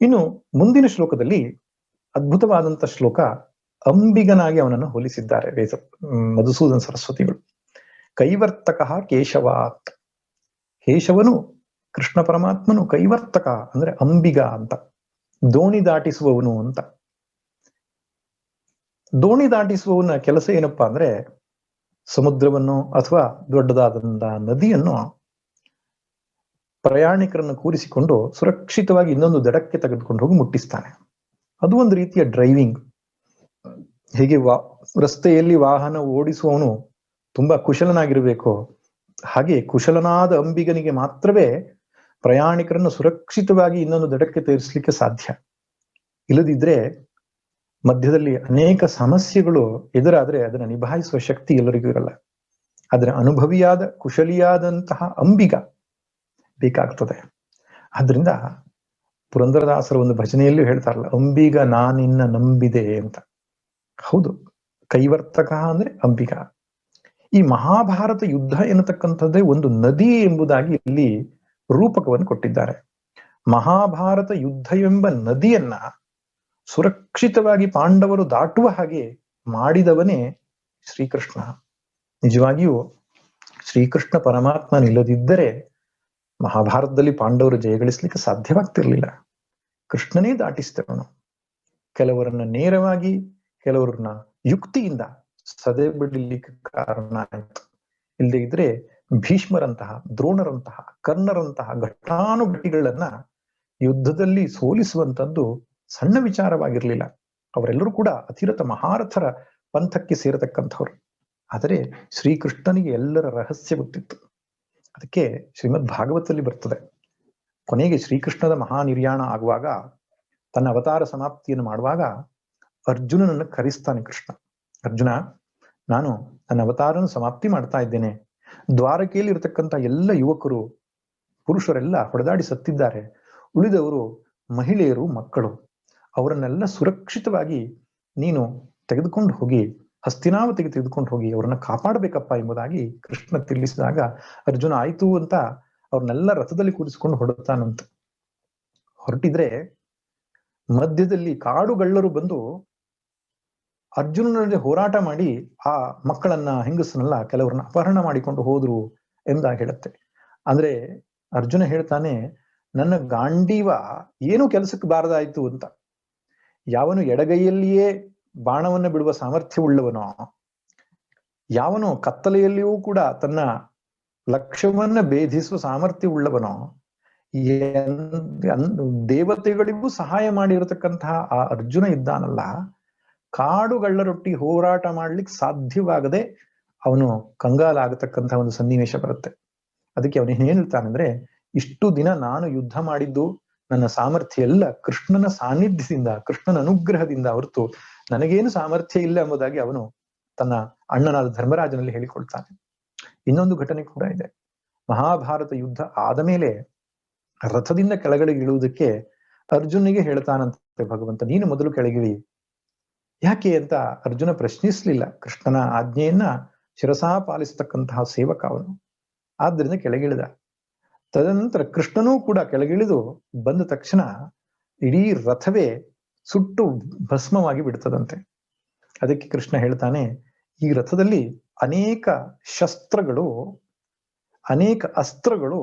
ಇನ್ನು ಮುಂದಿನ ಶ್ಲೋಕದಲ್ಲಿ ಅದ್ಭುತವಾದಂತ ಶ್ಲೋಕ ಅಂಬಿಗನಾಗಿ ಅವನನ್ನು ಹೋಲಿಸಿದ್ದಾರೆ ವೇದ ಮಧುಸೂದನ್ ಸರಸ್ವತಿಗಳು. ಕೈವರ್ತಕ ಕೇಶವಾತ್. ಕೇಶವನು ಕೃಷ್ಣ ಪರಮಾತ್ಮನು ಕೈವರ್ತಕ ಅಂದ್ರೆ ಅಂಬಿಗ ಅಂತ, ದೋಣಿ ದಾಟಿಸುವವನು ಅಂತ. ದೋಣಿ ದಾಟಿಸುವವನ ಕೆಲಸ ಏನಪ್ಪಾ ಅಂದ್ರೆ ಸಮುದ್ರವನ್ನು ಅಥವಾ ದೊಡ್ಡದಾದಂತಹ ನದಿಯನ್ನು ಪ್ರಯಾಣಿಕರನ್ನು ಕೂರಿಸಿಕೊಂಡು ಸುರಕ್ಷಿತವಾಗಿ ಇನ್ನೊಂದು ದಡಕ್ಕೆ ತೆಗೆದುಕೊಂಡು ಹೋಗಿ ಮುಟ್ಟಿಸ್ತಾನೆ. ಅದು ಒಂದು ರೀತಿಯ ಡ್ರೈವಿಂಗ್. ಹೇಗೆ ವಾ, ರಸ್ತೆಯಲ್ಲಿ ವಾಹನ ಓಡಿಸುವವನು ತುಂಬಾ ಕುಶಲನಾಗಿರಬೇಕು. ಹಾಗೆ ಕುಶಲನಾದ ಅಂಬಿಗನಿಗೆ ಮಾತ್ರವೇ ಪ್ರಯಾಣಿಕರನ್ನು ಸುರಕ್ಷಿತವಾಗಿ ಇನ್ನೊಂದು ದಡಕ್ಕೆ ತೇರಿಸಲಿಕ್ಕೆ ಸಾಧ್ಯ. ಇಲ್ಲದಿದ್ರೆ ಮಧ್ಯದಲ್ಲಿ ಅನೇಕ ಸಮಸ್ಯೆಗಳು ಎದುರಾದ್ರೆ ಅದನ್ನು ನಿಭಾಯಿಸುವ ಶಕ್ತಿ ಎಲ್ಲರಿಗೂ ಇರಲ್ಲ. ಅದರ ಅನುಭವಿಯಾದ, ಕುಶಲಿಯಾದಂತಹ ಅಂಬಿಗ ಬೇಕಾಗ್ತದೆ. ಆದ್ರಿಂದ ಪುರಂದರದಾಸರ ಒಂದು ಭಜನೆಯಲ್ಲೂ ಹೇಳ್ತಾರಲ್ಲ, ಅಂಬಿಗ ನಾನಿನ್ನ ನಂಬಿದೆ ಅಂತ. ಹೌದು, ಕೈವರ್ತಕ ಅಂದ್ರೆ ಅಂಬಿಗ. ಈ ಮಹಾಭಾರತ ಯುದ್ಧ ಎನ್ನತಕ್ಕಂಥದ್ದೇ ಒಂದು ನದಿ ಎಂಬುದಾಗಿ ಇಲ್ಲಿ ರೂಪಕವನ್ನು ಕೊಟ್ಟಿದ್ದಾರೆ. ಮಹಾಭಾರತ ಯುದ್ಧ ಎಂಬ ನದಿಯನ್ನ ಸುರಕ್ಷಿತವಾಗಿ ಪಾಂಡವರು ದಾಟುವ ಹಾಗೆ ಮಾಡಿದವನೇ ಶ್ರೀಕೃಷ್ಣ. ನಿಜವಾಗಿಯೂ ಶ್ರೀಕೃಷ್ಣ ಪರಮಾತ್ಮ ನಿಲ್ಲದಿದ್ದರೆ ಮಹಾಭಾರತದಲ್ಲಿ ಪಾಂಡವರು ಜಯಗಳಿಸ್ಲಿಕ್ಕೆ ಸಾಧ್ಯವಾಗ್ತಿರ್ಲಿಲ್ಲ. ಕೃಷ್ಣನೇ ದಾಟಿಸ್ತವನು ಕೆಲವರನ್ನ ನೇರವಾಗಿ, ಕೆಲವರನ್ನ ಯುಕ್ತಿಯಿಂದ ಸದೆ ಬಿಡಲಿಕ್ಕೆ ಕಾರಣ ಆಯ್ತು. ಇಲ್ಲದೆ ಇದ್ರೆ ಭೀಷ್ಮರಂತಹ, ದ್ರೋಣರಂತಹ, ಕರ್ಣರಂತಹ ಘಟಾನುಘಟಿಗಳನ್ನ ಯುದ್ಧದಲ್ಲಿ ಸೋಲಿಸುವಂತದ್ದು ಸಣ್ಣ ವಿಚಾರವಾಗಿರ್ಲಿಲ್ಲ. ಅವರೆಲ್ಲರೂ ಕೂಡ ಅತಿರಥ ಮಹಾರಥರ ಪಂಥಕ್ಕೆ ಸೇರತಕ್ಕಂಥವ್ರು. ಆದರೆ ಶ್ರೀಕೃಷ್ಣನಿಗೆ ಎಲ್ಲರ ರಹಸ್ಯ ಗೊತ್ತಿತ್ತು. ಅದಕ್ಕೆ ಶ್ರೀಮದ್ ಭಾಗವತದಲ್ಲಿ ಬರ್ತದೆ. ಕೊನೆಗೆ ಶ್ರೀಕೃಷ್ಣದ ಮಹಾ ನಿರ್ಯಾಣ ಆಗುವಾಗ, ತನ್ನ ಅವತಾರ ಸಮಾಪ್ತಿಯನ್ನು ಮಾಡುವಾಗ ಅರ್ಜುನನನ್ನು ಕರೆಸ್ತಾನೆ ಕೃಷ್ಣ. ಅರ್ಜುನ, ನಾನು ನನ್ನ ಅವತಾರನ ಸಮಾಪ್ತಿ ಮಾಡ್ತಾ ಇದ್ದೇನೆ. ದ್ವಾರಕೆಯಲ್ಲಿ ಇರತಕ್ಕಂತ ಎಲ್ಲ ಯುವಕರು, ಪುರುಷರೆಲ್ಲ ಹೊಡೆದಾಡಿ ಸತ್ತಿದ್ದಾರೆ. ಉಳಿದವರು ಮಹಿಳೆಯರು ಮಕ್ಕಳು. ಅವರನ್ನೆಲ್ಲ ಸುರಕ್ಷಿತವಾಗಿ ನೀನು ತೆಗೆದುಕೊಂಡು ಹೋಗಿ. ಹಸ್ತಿನಾವತಿಗೆ ತೆಗೆದುಕೊಂಡು ಹೋಗಿ ಅವರನ್ನ ಕಾಪಾಡಬೇಕಪ್ಪ ಎಂಬುದಾಗಿ ಕೃಷ್ಣ ತಿಳಿಸಿದಾಗ, ಅರ್ಜುನ, ಆಯ್ತು ಅಂತ ಅವ್ರನ್ನೆಲ್ಲ ರಥದಲ್ಲಿ ಕೂರಿಸಿಕೊಂಡು ಹೊರಡ್ತಾನಂತ ಹೊರಟಿದ್ರೆ ಮಧ್ಯದಲ್ಲಿ ಕಾಡುಗಳ್ಳರು ಬಂದು ಅರ್ಜುನನ ಹೋರಾಟ ಮಾಡಿ ಆ ಮಕ್ಕಳನ್ನ ಹೆಂಗಸನ್ನೆಲ್ಲ ಕೆಲವರನ್ನ ಅಪಹರಣ ಮಾಡಿಕೊಂಡು ಹೋದ್ರು ಎಂದಾಗಿ ಹೇಳುತ್ತೆ. ಅಂದ್ರೆ ಅರ್ಜುನ ಹೇಳ್ತಾನೆ, ನನ್ನ ಗಾಂಡೀವ ಏನು ಕೆಲಸಕ್ಕೆ ಬಾರದಾಯ್ತು ಅಂತ. ಯಾವನು ಎಡಗೈಯಲ್ಲಿಯೇ ಬಾಣವನ್ನ ಬಿಡುವ ಸಾಮರ್ಥ್ಯವುಳ್ಳವನೋ, ಯಾವನು ಕತ್ತಲೆಯಲ್ಲಿಯೂ ಕೂಡ ತನ್ನ ಲಕ್ಷ್ಯವನ್ನ ಭೇದಿಸುವ ಸಾಮರ್ಥ್ಯವುಳ್ಳವನೋ ದೇವತೆಗಳಿಗೂ ಸಹಾಯ ಮಾಡಿರತಕ್ಕಂತಹ ಆ ಅರ್ಜುನ ಇದ್ದಾನಲ್ಲ ಕಾಡುಗಳ್ಳರೊಟ್ಟಿ ಹೋರಾಟ ಮಾಡ್ಲಿಕ್ಕೆ ಸಾಧ್ಯವಾಗದೆ ಅವನು ಕಂಗಾಲಾಗತಕ್ಕಂತಹ ಒಂದು ಸನ್ನಿವೇಶ ಬರುತ್ತೆ. ಅದಕ್ಕೆ ಅವನು ಏನ್ ಹೇಳ್ತಾನಂದ್ರೆ, ಇಷ್ಟು ದಿನ ನಾನು ಯುದ್ಧ ಮಾಡಿದ್ದು ನನ್ನ ಸಾಮರ್ಥ್ಯ ಎಲ್ಲ ಕೃಷ್ಣನ ಸಾನ್ನಿಧ್ಯದಿಂದ, ಕೃಷ್ಣನ ಅನುಗ್ರಹದಿಂದ ಹೊರತು ನನಗೇನು ಸಾಮರ್ಥ್ಯ ಇಲ್ಲ ಎಂಬುದಾಗಿ ಅವನು ತನ್ನ ಅಣ್ಣನಾದ ಧರ್ಮರಾಜನಲ್ಲಿ ಹೇಳಿಕೊಳ್ತಾನೆ. ಇನ್ನೊಂದು ಘಟನೆ ಕೂಡ ಇದೆ. ಮಹಾಭಾರತ ಯುದ್ಧ ಆದ ಮೇಲೆ ರಥದಿಂದ ಕೆಳಗಡೆ ಇಳುವುದಕ್ಕೆ ಅರ್ಜುನಿಗೆ ಹೇಳ್ತಾನಂತೆ ಭಗವಂತ, ನೀನು ಮೊದಲು ಕೆಳಗಿಳಿ. ಯಾಕೆ ಅಂತ ಅರ್ಜುನ ಪ್ರಶ್ನಿಸ್ಲಿಲ್ಲ. ಕೃಷ್ಣನ ಆಜ್ಞೆಯನ್ನ ಶಿರಸಾ ಪಾಲಿಸತಕ್ಕಂತಹ ಸೇವಕ ಅವನು. ಆದ್ರಿಂದ ಕೆಳಗಿಳಿದ. ತದನಂತರ ಕೃಷ್ಣನೂ ಕೂಡ ಕೆಳಗಿಳಿದು ಬಂದ ತಕ್ಷಣ ಇಡೀ ರಥವೇ ಸುಟ್ಟು ಭಸ್ಮವಾಗಿ ಬಿಡ್ತದಂತೆ. ಅದಕ್ಕೆ ಕೃಷ್ಣ ಹೇಳ್ತಾನೆ, ಈ ರಥದಲ್ಲಿ ಅನೇಕ ಶಸ್ತ್ರಗಳು, ಅನೇಕ ಅಸ್ತ್ರಗಳು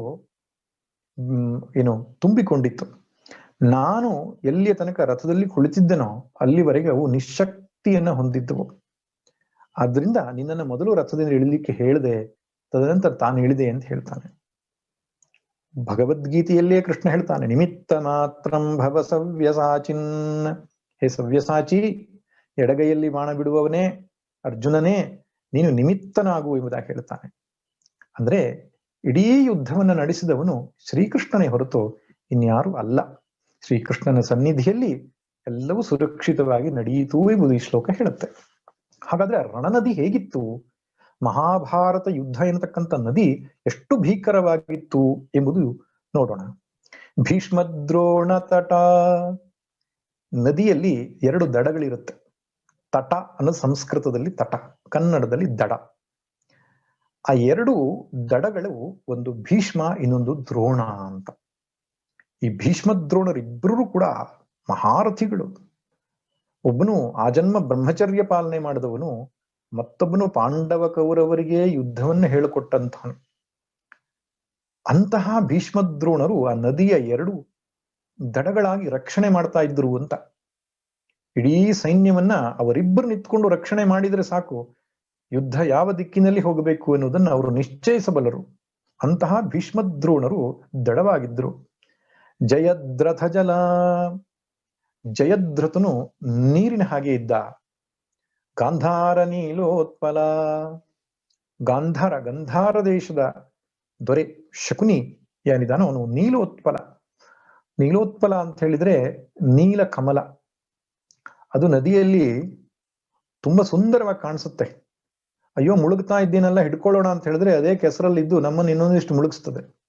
ಏನು ತುಂಬಿಕೊಂಡಿತ್ತು. ನಾನು ಎಲ್ಲಿಯ ತನಕ ರಥದಲ್ಲಿ ಕುಳಿತಿದ್ದನೋ ಅಲ್ಲಿವರೆಗೆ ಅವು ನಿಶಕ್ತಿಯನ್ನ ಹೊಂದಿದ್ದವು. ಆದ್ರಿಂದ ನಿನ್ನನ್ನು ಮೊದಲು ರಥದಿಂದ ಇಳಿಲಿಕ್ಕೆ ಹೇಳಿದೆ, ತದನಂತರ ತಾನು ಇಳಿದೆ ಅಂತ ಹೇಳ್ತಾನೆ. ಭಗವದ್ಗೀತೆಯಲ್ಲೇ ಕೃಷ್ಣ ಹೇಳ್ತಾನೆ, ನಿಮಿತ್ತ ಮಾತ್ರಂ ಭವ ಸವ್ಯಸಾಚಿನ್. ಹೇ ಸವ್ಯಸಾಚಿ, ಎಡಗೈಯಲ್ಲಿ ಬಾಣ ಬಿಡುವವನೇ ಅರ್ಜುನನೇ, ನೀನು ನಿಮಿತ್ತನಾಗು ಎಂಬುದಾಗಿ ಹೇಳ್ತಾನೆ. ಅಂದ್ರೆ ಇಡೀ ಯುದ್ಧವನ್ನ ನಡೆಸಿದವನು ಶ್ರೀಕೃಷ್ಣನೇ ಹೊರತು ಇನ್ಯಾರು ಅಲ್ಲ. ಶ್ರೀಕೃಷ್ಣನ ಸನ್ನಿಧಿಯಲ್ಲಿ ಎಲ್ಲವೂ ಸುರಕ್ಷಿತವಾಗಿ ನಡೆಯಿತು ಎಂಬುದು ಈ ಶ್ಲೋಕ ಹೇಳುತ್ತೆ. ಹಾಗಾದ್ರೆ ರಣನದಿ ಹೇಗಿತ್ತು? ಮಹಾಭಾರತ ಯುದ್ಧ ಎನ್ನತಕ್ಕಂಥ ನದಿ ಎಷ್ಟು ಭೀಕರವಾಗಿತ್ತು ಎಂಬುದು ನೋಡೋಣ. ಭೀಷ್ಮದ್ರೋಣ ತಟ. ನದಿಯಲ್ಲಿ ಎರಡು ದಡಗಳಿರುತ್ತೆ. ತಟ ಅನ್ನೋದು ಸಂಸ್ಕೃತದಲ್ಲಿ ತಟ, ಕನ್ನಡದಲ್ಲಿ ದಡ. ಆ ಎರಡು ದಡಗಳು ಒಂದು ಭೀಷ್ಮ, ಇನ್ನೊಂದು ದ್ರೋಣ ಅಂತ. ಈ ಭೀಷ್ಮದ್ರೋಣರಿಬ್ಬರೂ ಕೂಡ ಮಹಾರಥಿಗಳು. ಒಬ್ಬನು ಆಜನ್ಮ ಬ್ರಹ್ಮಚರ್ಯ ಪಾಲನೆ ಮಾಡಿದವನು ಮತ್ತೊಬ್ಬನು ಪಾಂಡವ ಕೌರವರಿಗೆ ಯುದ್ಧವನ್ನು ಹೇಳಿಕೊಟ್ಟಂತಾನು ಅಂತಹ ಭೀಷ್ಮದ್ರೋಣರು ಆ ನದಿಯ ಎರಡು ದಡಗಳಾಗಿ ರಕ್ಷಣೆ ಮಾಡ್ತಾ ಇದ್ರು ಅಂತ. ಇಡೀ ಸೈನ್ಯವನ್ನ ಅವರಿಬ್ಬರು ನಿಂತ್ಕೊಂಡು ರಕ್ಷಣೆ ಮಾಡಿದ್ರೆ ಸಾಕು, ಯುದ್ಧ ಯಾವ ದಿಕ್ಕಿನಲ್ಲಿ ಹೋಗಬೇಕು ಎನ್ನುವುದನ್ನು ಅವರು ನಿಶ್ಚಯಿಸಬಲ್ಲರು. ಅಂತಹ ಭೀಷ್ಮದ್ರೋಣರು ದಡವಾಗಿದ್ರು. ಜಯದ್ರಥ ಜಲ ಜಯದ್ರಥನು ನೀರಿನ ಹಾಗೆ ಇದ್ದ. ಗಾಂಧಾರ ನೀಲೋತ್ಪಲ. ಗಾಂಧಾರ, ಗಂಧಾರ ದೇಶದ ದೊರೆ ಶಕುನಿ ಏನಿದಾನೋ ಅವನು ನೀಲೋತ್ಪಲ. ನೀಲೋತ್ಪಲ ಅಂತ ಹೇಳಿದ್ರೆ ನೀಲ ಕಮಲ. ಅದು ನದಿಯಲ್ಲಿ ತುಂಬಾ ಸುಂದರವಾಗಿ ಕಾಣಿಸುತ್ತೆ. ಅಯ್ಯೋ, ಮುಳುಗ್ತಾ ಇದ್ದೀನಲ್ಲ, ಹಿಡ್ಕೊಳ್ಳೋಣ ಅಂತ ಹೇಳಿದ್ರೆ ಅದೇ ಕೆಸರಲ್ಲಿದ್ದು ನಮ್ಮನ್ನು ಇನ್ನೊಂದಿಷ್ಟು ಮುಳುಗಿಸ್ತದೆ.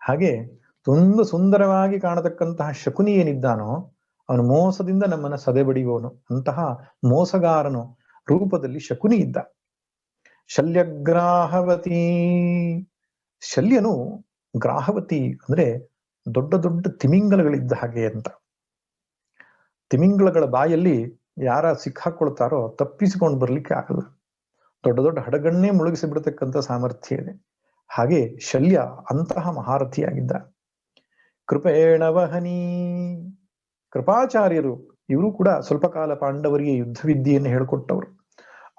ಹಾಗೆ ತುಂಬಾ ಸುಂದರವಾಗಿ ಕಾಣತಕ್ಕಂತಹ ಶಕುನಿ ಏನಿದ್ದಾನೋ, ಅವನು ಮೋಸದಿಂದ ನಮ್ಮನ್ನ ಸದೆ ಬಡಿಯುವವನು ಅಂತಹ ಮೋಸಗಾರನು ರೂಪದಲ್ಲಿ ಶಕುನಿ ಇದ್ದ. ಶಲ್ಯಗ್ರಾಹವತಿ. ಶಲ್ಯನು ಗ್ರಾಹವತಿ ಅಂದ್ರೆ ದೊಡ್ಡ ದೊಡ್ಡ ತಿಮಿಂಗಲಗಳಿದ್ದ ಹಾಗೆ ಅಂತ. ತಿಮಿಂಗಲಗಳ ಬಾಯಲ್ಲಿ ಯಾರ ಸಿಕ್ಕಾಕೊಳ್ತಾರೋ ತಪ್ಪಿಸಿಕೊಂಡು ಬರ್ಲಿಕ್ಕೆ ಆಗಲ್ಲ. ದೊಡ್ಡ ದೊಡ್ಡ ಹಡಗಣ್ಣೇ ಮುಳುಗಿಸಿ ಬಿಡತಕ್ಕಂಥ ಸಾಮರ್ಥ್ಯ ಇದೆ. ಹಾಗೆ ಶಲ್ಯ ಅಂತಹ ಮಹಾರಥಿಯಾಗಿದ್ದ. ಕೃಪೇಣವಹನಿ ಕೃಪಾಚಾರ್ಯರು ಇವರು ಕೂಡ ಸ್ವಲ್ಪ ಕಾಲ ಪಾಂಡವರಿಗೆ ಯುದ್ಧ ವಿದ್ಯೆಯನ್ನು ಹೇಳಿಕೊಟ್ಟವರು.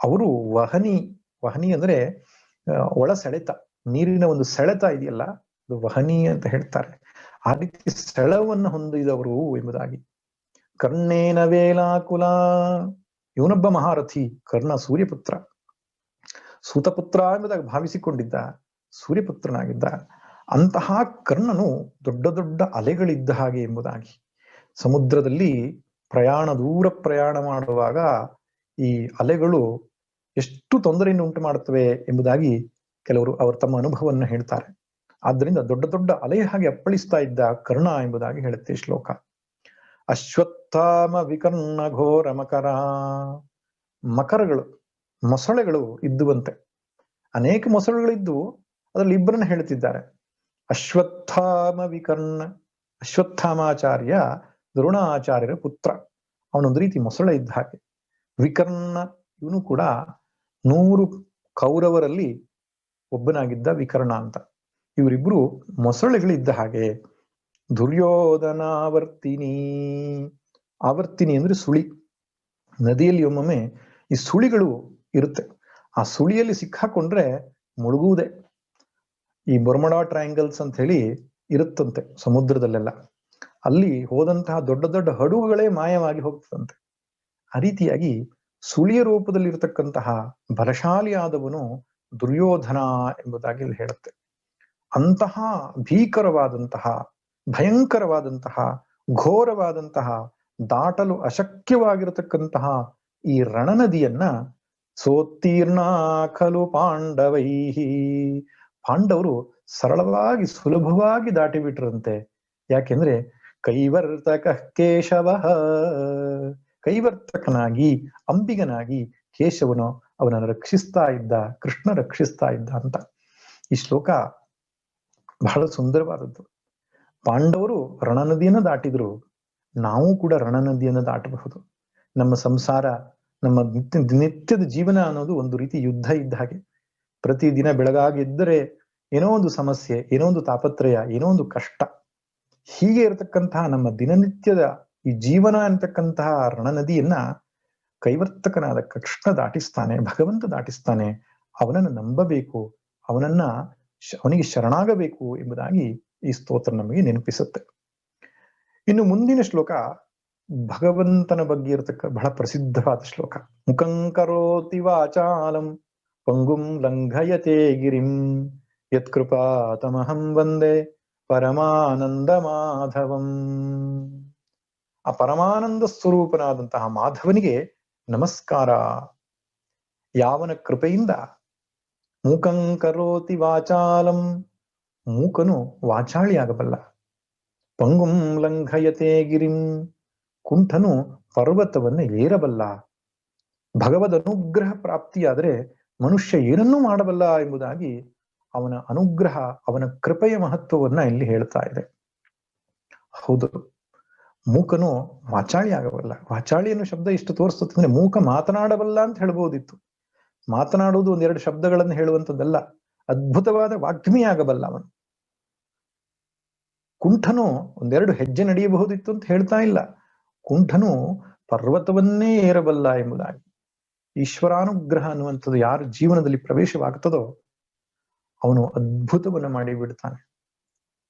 ಅವರು ವಹನಿ ವಹನಿ ಅಂದ್ರೆ ಒಳ ಸೆಳೆತ ನೀರಿನ ಒಂದು ಸೆಳೆತ ಇದೆಯಲ್ಲ, ಅದು ವಹನಿ ಅಂತ ಹೇಳ್ತಾರೆ. ಆ ರೀತಿ ಸೆಳವನ್ನು ಹೊಂದಿದವರು ಎಂಬುದಾಗಿ. ಕರ್ಣೇನ ವೇಲಾಕುಲ, ಇವನೊಬ್ಬ ಮಹಾರಥಿ, ಕರ್ಣ ಸೂರ್ಯಪುತ್ರ. ಸೂತಪುತ್ರ ಎಂಬುದಾಗಿ ಭಾವಿಸಿಕೊಂಡಿದ್ದ, ಸೂರ್ಯಪುತ್ರನಾಗಿದ್ದ, ಅಂತಹ ಕರ್ಣನು ದೊಡ್ಡ ದೊಡ್ಡ ಅಲೆಗಳಿದ್ದ ಹಾಗೆ ಎಂಬುದಾಗಿ. ಸಮುದ್ರದಲ್ಲಿ ಪ್ರಯಾಣ, ದೂರ ಪ್ರಯಾಣ ಮಾಡುವಾಗ ಈ ಅಲೆಗಳು ಎಷ್ಟು ತೊಂದರೆಯನ್ನು ಉಂಟು ಮಾಡುತ್ತವೆ ಎಂಬುದಾಗಿ ಕೆಲವರು ಅವರು ತಮ್ಮ ಅನುಭವವನ್ನು ಹೇಳ್ತಾರೆ. ಆದ್ದರಿಂದ ದೊಡ್ಡ ದೊಡ್ಡ ಅಲೆಯ ಹಾಗೆ ಅಪ್ಪಳಿಸ್ತಾ ಇದ್ದ ಕರ್ಣ ಎಂಬುದಾಗಿ ಹೇಳುತ್ತೆ ಶ್ಲೋಕ. ಅಶ್ವತ್ಥಾಮ ವಿಕರ್ಣ ಘೋರ ಮಕರ. ಮಕರಗಳು, ಮೊಸಳೆಗಳು ಇದ್ದುವಂತೆ. ಅನೇಕ ಮೊಸಳೆಗಳಿದ್ದು ಅದರಲ್ಲಿ ಇಬ್ಬರನ್ನ ಹೇಳ್ತಿದ್ದಾರೆ ಅಶ್ವತ್ಥಾಮ ವಿಕರ್ಣ, ಅಶ್ವತ್ಥಾಮಾಚಾರ್ಯ ದ್ರೋಣಾಚಾರ್ಯರ ಪುತ್ರ. ಅವನೊಂದು ರೀತಿ ಮೊಸಳೆ ಇದ್ದ ಹಾಗೆ. ವಿಕರ್ಣ, ಇವನು ಕೂಡ ನೂರು ಕೌರವರಲ್ಲಿ ಒಬ್ಬನಾಗಿದ್ದ ವಿಕರ್ಣ ಅಂತ. ಇವರಿಬ್ರು ಮೊಸಳೆಗಳಿದ್ದ ಹಾಗೆ. ದುರ್ಯೋಧನಾವರ್ತಿನಿ. ಆವರ್ತಿನಿ ಅಂದ್ರೆ ಸುಳಿ. ನದಿಯಲ್ಲಿ ಒಮ್ಮೊಮ್ಮೆ ಈ ಸುಳಿಗಳು ಇರುತ್ತೆ. ಆ ಸುಳಿಯಲ್ಲಿ ಸಿಕ್ಕಾಕೊಂಡ್ರೆ ಮುಳುಗುವುದೇ. ಈ ಬೊರ್ಮಡಾ ಟ್ರಯಾಂಗಲ್ಸ್ ಅಂತ ಹೇಳಿ ಇರುತ್ತಂತೆ ಸಮುದ್ರದಲ್ಲೆಲ್ಲ. ಅಲ್ಲಿ ಹೋದಂತಹ ದೊಡ್ಡ ದೊಡ್ಡ ಹಡಗುಗಳೇ ಮಾಯವಾಗಿ ಹೋಗ್ತದಂತೆ. ಆ ರೀತಿಯಾಗಿ ಸುಳಿಯ ರೂಪದಲ್ಲಿ ಇರತಕ್ಕಂತಹ ಬಲಶಾಲಿಯಾದವನು ದುರ್ಯೋಧನ ಎಂಬುದಾಗಿ ಇಲ್ಲಿ ಹೇಳುತ್ತೆ. ಅಂತಹ ಭೀಕರವಾದಂತಹ, ಭಯಂಕರವಾದಂತಹ, ಘೋರವಾದಂತಹ, ದಾಟಲು ಅಶಕ್ಯವಾಗಿರತಕ್ಕಂತಹ ಈ ರಣನದಿಯನ್ನ ಸೋತ್ತೀರ್ಣ ಖಲು ಪಾಂಡವೈಹಿ. ಪಾಂಡವರು ಸರಳವಾಗಿ ಸುಲಭವಾಗಿ ದಾಟಿ ಬಿಟ್ರಂತೆ. ಯಾಕೆಂದ್ರೆ ಕೈವರ್ತಕ ಕೇಶವ ಕೈವರ್ತಕನಾಗಿ, ಅಂಬಿಗನಾಗಿ ಕೇಶವನು ಅವನನ್ನು ರಕ್ಷಿಸ್ತಾ ಇದ್ದ, ಕೃಷ್ಣ ರಕ್ಷಿಸ್ತಾ ಇದ್ದ ಅಂತ. ಈ ಶ್ಲೋಕ ಬಹಳ ಸುಂದರವಾದದ್ದು. ಪಾಂಡವರು ರಣನದಿಯನ್ನು ದಾಟಿದ್ರು. ನಾವು ಕೂಡ ರಣನದಿಯನ್ನು ದಾಟಬಹುದು. ನಮ್ಮ ಸಂಸಾರ, ನಮ್ಮ ನಿತ್ಯ, ನಿತ್ಯದ ಜೀವನ ಅನ್ನೋದು ಒಂದು ರೀತಿ ಯುದ್ಧ ಇದ್ದ ಹಾಗೆ. ಪ್ರತಿದಿನ ಬೆಳಗಾಗಿದ್ದರೆ ಏನೋ ಒಂದು ಸಮಸ್ಯೆ, ಏನೋ ಒಂದು ತಾಪತ್ರಯ, ಏನೋ ಒಂದು ಕಷ್ಟ. ಹೀಗೆ ಇರತಕ್ಕಂತಹ ನಮ್ಮ ದಿನನಿತ್ಯದ ಈ ಜೀವನ ಅಂತಕ್ಕಂತಹ ರಣನದಿಯನ್ನ ಕೈವರ್ತಕನಾದ ಕೃಷ್ಣ ದಾಟಿಸ್ತಾನೆ, ಭಗವಂತ ದಾಟಿಸ್ತಾನೆ, ಅವನನ್ನು ನಂಬಬೇಕು, ಅವನನ್ನ ಅವನಿಗೆ ಶರಣಾಗಬೇಕು ಎಂಬುದಾಗಿ ಈ ಸ್ತೋತ್ರ ನಮಗೆ ನೆನಪಿಸುತ್ತೆ. ಇನ್ನು ಮುಂದಿನ ಶ್ಲೋಕ ಭಗವಂತನ ಬಗ್ಗೆ ಇರತಕ್ಕ, ಬಹಳ ಪ್ರಸಿದ್ಧವಾದ ಶ್ಲೋಕ. ಮುಖಂಕರೋತಿ ವಾಚಾಲಂ, ಪಂಗುಂ ಲಂಘಯತೆ ಗಿರಿಂ, ಯತ್ಕೃಪಾತಮಹಂ ವಂದೇ. ಪರಮಾನಂದ ಮಾಧವಂ ಆ ಪರಮಾನಂದ ಸ್ವರೂಪನಾದಂತಹ ಮಾಧವನಿಗೆ ನಮಸ್ಕಾರ. ಯಾವನ ಕೃಪೆಯಿಂದ ಮೂಕಂ ಕರೋತಿ ವಾಚಾಲಂ. ಮೂಕನು ವಾಚಾಳಿಯಾಗಬಲ್ಲ. ಪಂಗುಂ ಲಂಘಯತೆ ಗಿರಿಂ. ಕುಂಠನು ಪರ್ವತವನ್ನು ಏರಬಲ್ಲ. ಭಗವದ್ ಅನುಗ್ರಹ ಪ್ರಾಪ್ತಿಯಾದರೆ ಮನುಷ್ಯ ಏನನ್ನೂ ಮಾಡಬಲ್ಲ ಎಂಬುದಾಗಿ ಅವನ ಅನುಗ್ರಹ, ಅವನ ಕೃಪೆಯ ಮಹತ್ವವನ್ನ ಇಲ್ಲಿ ಹೇಳ್ತಾ ಇದೆ. ಹೌದು. ಮೂಕನು ವಾಚಾಳಿ ಆಗಬಲ್ಲ. ವಾಚಾಳಿ ಅನ್ನೋ ಶಬ್ದ ಇಷ್ಟು ತೋರಿಸ್ತದೆ ಅಂದ್ರೆ ಮೂಕ ಮಾತನಾಡಬಲ್ಲ ಅಂತ ಹೇಳ್ಬೋದಿತ್ತು. ಮಾತನಾಡುವುದು ಒಂದೆರಡು ಶಬ್ದಗಳನ್ನು ಹೇಳುವಂಥದ್ದಲ್ಲ. ಅದ್ಭುತವಾದ ವಾಗ್ಮಿ ಆಗಬಲ್ಲ ಅವನು. ಕುಂಠನು ಒಂದೆರಡು ಹೆಜ್ಜೆ ನಡೆಯಬಹುದಿತ್ತು ಅಂತ ಹೇಳ್ತಾ ಇಲ್ಲ. ಕುಂಠನು ಪರ್ವತವನ್ನೇ ಏರಬಲ್ಲ ಎಂಬುದಾಗಿ. ಈಶ್ವರಾನುಗ್ರಹ ಅನ್ನುವಂಥದ್ದು ಯಾರ ಜೀವನದಲ್ಲಿ ಪ್ರವೇಶವಾಗ್ತದೋ ಅವನು ಅದ್ಭುತವನ್ನು ಮಾಡಿ ಬಿಡ್ತಾನೆ.